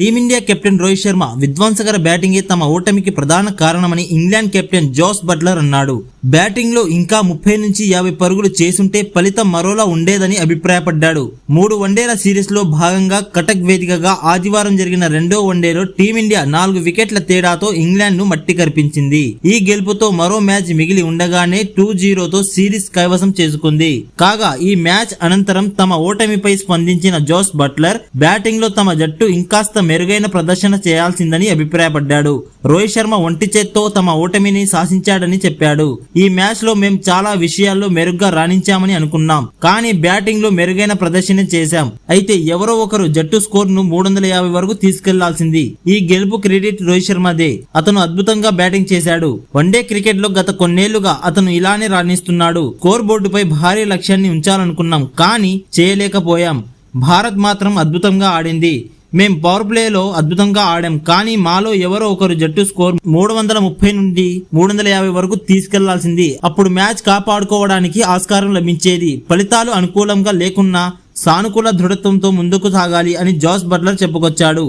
Team India captain Rohit Sharma విధ్వంసకర బ్యాటింగే తమ ఓటమికి ప్రధాన కారణమని ఇంగ్లాండ్ కెప్టెన్ జోస్ బట్లర్ అన్నాడు. బ్యాటింగ్లో ఇంకా ముప్పై నుంచి యాభై పరుగులు చేసుంటే ఫలితం మరోలా ఉండేదని అభిప్రాయపడ్డాడు. మూడు వన్డేల సిరీస్లో భాగంగా కటక్ వేదికగా ఆదివారం జరిగిన రెండో వన్డేలో టీమిండియా నాలుగు వికెట్ల తేడాతో ఇంగ్లాండ్ను మట్టి కరిపించింది. ఈ గెలుపుతో మరో మ్యాచ్ మిగిలి ఉండగానే టూ జీరోతో సిరీస్ కైవసం చేసుకుంది. కాగా ఈ మ్యాచ్ అనంతరం తమ ఓటమిపై స్పందించిన జోస్ బట్లర్ బ్యాటింగ్లో తమ జట్టు ఇంకాస్త మెరుగైన ప్రదర్శన చేయాల్సిందని అభిప్రాయపడ్డాడు. రోహిత్ శర్మ ఒంటి చేత్తో తమ ఓటమిని శాసించాడని చెప్పాడు. ఈ మ్యాచ్లో మేము చాలా విషయాల్లో మెరుగ్గా రాణించామని అనుకున్నాం. కానీ బ్యాటింగ్లో మెరుగైన ప్రదర్శన చేశాం. అయితే ఎవరో ఒకరు జట్టు స్కోర్ను మూడు వందల యాభై వరకు తీసుకెళ్ళాల్సింది. ఈ గెలుపు క్రెడిట్ రోహిత్ శర్మదే. అతను అద్భుతంగా బ్యాటింగ్ చేశాడు. వన్డే క్రికెట్లో గత కొన్నేళ్ళుగా అతను ఇలానే రాణిస్తున్నాడు. స్కోర్ బోర్డుపై భారీ లక్ష్యాన్ని ఉంచాలనుకున్నాం. కానీ చేయలేకపోయాం. భారత్ మాత్రం అద్భుతంగా ఆడింది. మేం పవర్ ప్లేలో అద్భుతంగా ఆడాం కానీ మాలో ఎవరో ఒకరు జట్టు స్కోర్ మూడు వందల ముప్పై నుండి మూడు వందల యాభై వరకు తీసుకెళ్ళాల్సింది. అప్పుడు మ్యాచ్ కాపాడుకోవడానికి ఆస్కారం లభించేది. ఫలితాలు అనుకూలంగా లేకున్నా సానుకూల దృఢత్వంతో ముందుకు సాగాలి అని జాస్ బట్లర్ చెప్పుకొచ్చాడు.